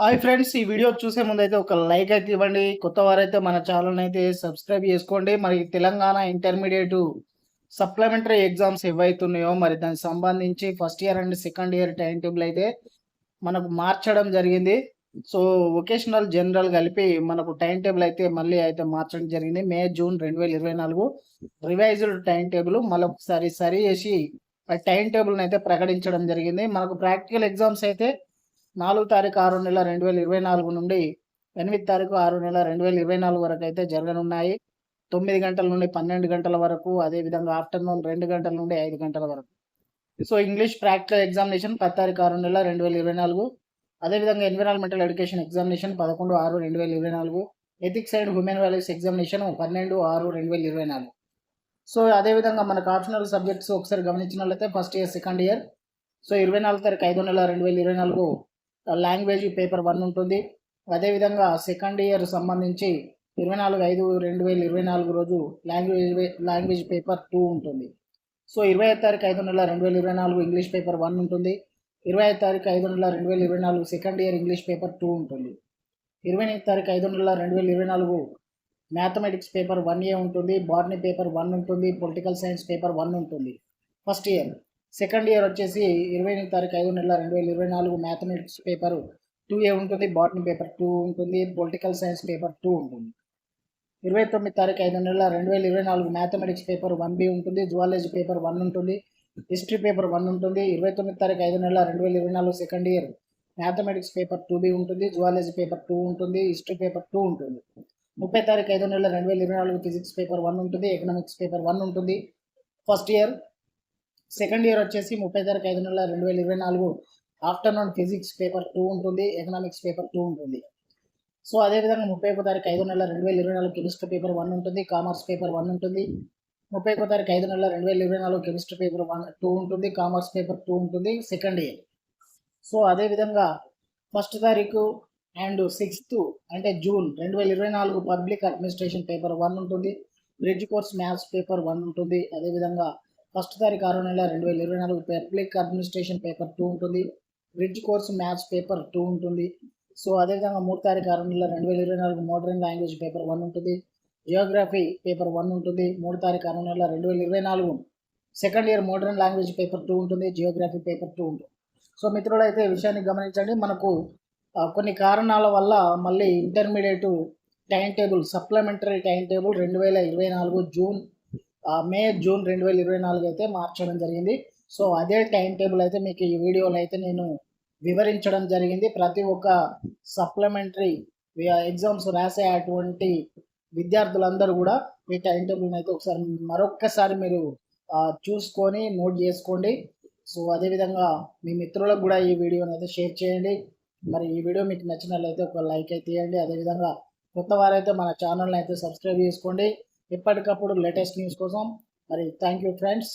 Hi friends ఈ video చూసే ముందు అయితే ఒక లైక్ అయితే ఇవ్వండి. కొత్త వారైతే మన ఛానల్ అయితే సబ్స్క్రైబ్ చేసుకోండి. మరి తెలంగాణ ఇంటర్మీడియట్ సప్లిమెంటరీ ఎగ్జామ్స్ ఏవైతున్నాయో మరి దానికి సంబంధించి first year and second year time table అయితే మనకు మార్చడం జరిగింది. సో వొకేషనల్ జనరల్ కలిపి మనకు టైం టేబుల్ అయితే మళ్ళీ అయితే మార్చడం జరిగింది. మే జూన్ రెండు వేల ఇరవై నాలుగు రివైజ్డ్ టైం టేబుల్ మళ్ళీ ఒకసారి సరి చేసి టైం టేబుల్ని అయితే ప్రకటించడం జరిగింది. మనకు ప్రాక్టికల్ ఎగ్జామ్స్ అయితే నాలుగు తారీఖు ఆరు నెల రెండు వేల ఇరవై నాలుగు నుండి ఎనిమిది తారీఖు ఆరు నెల రెండు వేల ఇరవై నాలుగు వరకు అయితే జరగనున్నాయి. తొమ్మిది గంటల నుండి పన్నెండు గంటల వరకు అదేవిధంగా ఆఫ్టర్నూన్ రెండు గంటల నుండి ఐదు గంటల వరకు. సో ఇంగ్లీష్ ప్రాక్టికల్ ఎగ్జామినేషన్ పది తారీఖు ఆరు నెల రెండు వేల ఇరవై నాలుగు అదేవిధంగా ఎన్విరాన్మెంటల్ ఎడ్యుకేషన్ ఎగ్జామినేషన్ పదకొండు ఆరు రెండు వేల ఇరవై నాలుగు ethics and human values examination పన్నెండు ఆరు రెండు వేల ఇరవై నాలుగు. సో అదేవిధంగా మనకు ఆప్షనల్ సబ్జెక్ట్స్ ఒకసారి గమనించినట్లయితే first year second year. So ఇరవై నాలుగు తారీఖు ఐదు నెల రెండు వేల ఇరవై నాలుగు లాంగ్వేజ్ పేపర్ వన్ ఉంటుంది. అదేవిధంగా సెకండ్ ఇయర్ సంబంధించి ఇరవై నాలుగు ఐదు రెండు వేల ఇరవై నాలుగు రోజు లాంగ్వేజ్ లాంగ్వేజ్ పేపర్ టూ ఉంటుంది. సో ఇరవై ఐదు తారీఖు ఐదు నెల రెండు వేల ఇరవై నాలుగు ఇంగ్లీష్ పేపర్ వన్ ఉంటుంది. ఇరవై ఐదు తారీఖు ఐదు నెల రెండు వేల ఇరవై నాలుగు second year English paper two ఉంటుంది. ఇరవై ఎనిమిది తారీఖు ఐదు నెల రెండు వేల ఇరవై నాలుగు మ్యాథమెటిక్స్ పేపర్ వన్ ఏ ఉంటుంది. బాటనీ పేపర్ వన్ ఉంటుంది. పొలిటికల్ సైన్స్ పేపర్ వన్ ఉంటుంది. ఫస్ట్ ఇయర్ సెకండ్ ఇయర్ వచ్చేసి ఇరవై ఎనిమిది తారీఖు ఐదు నెల రెండు వేల ఇరవై నాలుగు మ్యాథమెటిక్స్ పేపర్. టూ ఏ ఉంటుంది బాటనీ పేపర్ టూ ఉంటుంది పొలిటికల్ సైన్స్ పేపర్ టూ ఉంటుంది. ఇరవై తొమ్మిది తారీఖు ఐదు నెలల రెండు వేల ఇరవై నాలుగు మ్యాథమెటిక్స్ పేపర్ వన్ బి ఉంటుంది జువాలజీ పేపర్ వన్ ఉంటుంది హిస్టరీ పేపర్ వన్ ఉంటుంది. ఇరవై తొమ్మిది తారీఖు ఐదు నెలల రెండు వేల ఇరవై నాలుగు second year mathematics paper two B ఉంటుంది జువాలజీ పేపర్ టూ ఉంటుంది హిస్టరీ పేపర్ టూ ఉంటుంది. ముప్పై తారీఖు ఐదు నెలల రెండు వేల ఇరవై నాలుగు ఫిజిక్స్ పేపర్ వన్ ఉంటుంది ఎకనామిక్స్ పేపర్ వన్ ఉంటుంది. ఫస్ట్ ఇయర్ సెకండ్ ఇయర్ వచ్చేసి ముప్పై తారీఖు ఐదు నెలల రెండు వేల ఇరవై నాలుగు ఆఫ్టర్నూన్ ఫిజిక్స్ పేపర్ టూ ఉంటుంది ఎకనామిక్స్ పేపర్ టూ ఉంటుంది. సో అదేవిధంగా ముప్పై ఒక తారీఖు ఐదు నెలల రెండు వేల ఇరవై నాలుగు కెమిస్ట్రీ పేపర్ వన్ ఉంటుంది కామర్స్ పేపర్ వన్ ఉంటుంది. ముప్పై ఒక తారీఖు ఐదు నెలల రెండు వేల ఇరవై నాలుగు కెమిస్ట్రీ పేపర్ వన్ టూ ఉంటుంది కామర్స్ పేపర్ టూ ఉంటుంది సెకండ్ ఇయర్. సో అదేవిధంగా ఫస్ట్ తారీఖు అండ్ సిక్స్త్ అంటే జూన్ రెండు వేల ఇరవై నాలుగు పబ్లిక్ అడ్మినిస్ట్రేషన్ పేపర్ వన్ ఉంటుంది bridge course maths paper one ఉంటుంది అదేవిధంగా ఫస్ట్ తారీఖు ఆరో నెల రెండు వేల ఇరవై నాలుగు పబ్లిక్ అడ్మినిస్ట్రేషన్ పేపర్ టూ ఉంటుంది bridge course maths paper two ఉంటుంది. సో అదేవిధంగా మూడు తారీఖు ఆరో నెల రెండు వేల ఇరవై నాలుగు మోడర్న్ లాంగ్వేజ్ పేపర్ వన్ ఉంటుంది జియోగ్రఫీ పేపర్ వన్ ఉంటుంది మూడు తారీఖు ఆరో నెల రెండు వేల ఇరవై నాలుగు second year modern language paper two ఉంటుంది జియోగ్రఫీ పేపర్ టూ ఉంటుంది. సో మిత్రుడు అయితే విషయాన్ని గమనించండి మనకు కొన్ని కారణాల వల్ల మళ్ళీ intermediate time table supplementary time table రెండు వేల ఇరవై నాలుగు జూన్ మే జూన్ రెండు వేల ఇరవై నాలుగు అయితే మార్చడం జరిగింది. సో అదే టైం టేబుల్ అయితే మీకు ఈ వీడియోలో అయితే నేను వివరించడం జరిగింది. ప్రతి ఒక్క సప్లిమెంటరీ ఎగ్జామ్స్ రాసే అటువంటి విద్యార్థులందరూ కూడా ఈ టైం టేబుల్ని అయితే ఒకసారి మరొక్కసారి మీరు చూసుకొని నోట్ చేసుకోండి. సో అదేవిధంగా మీ మిత్రులకు కూడా ఈ వీడియోని అయితే షేర్ చేయండి. మరి ఈ వీడియో మీకు నచ్చినట్లయితే ఒక లైక్ అయితే ఇవ్వండి. అదేవిధంగా కొత్త వారైతే మన ఛానల్ని అయితే సబ్స్క్రైబ్ చేసుకోండి. ఎప్పటికప్పుడు లేటెస్ట్ న్యూస్ కోసం మరి థ్యాంక్ యూ ఫ్రెండ్స్.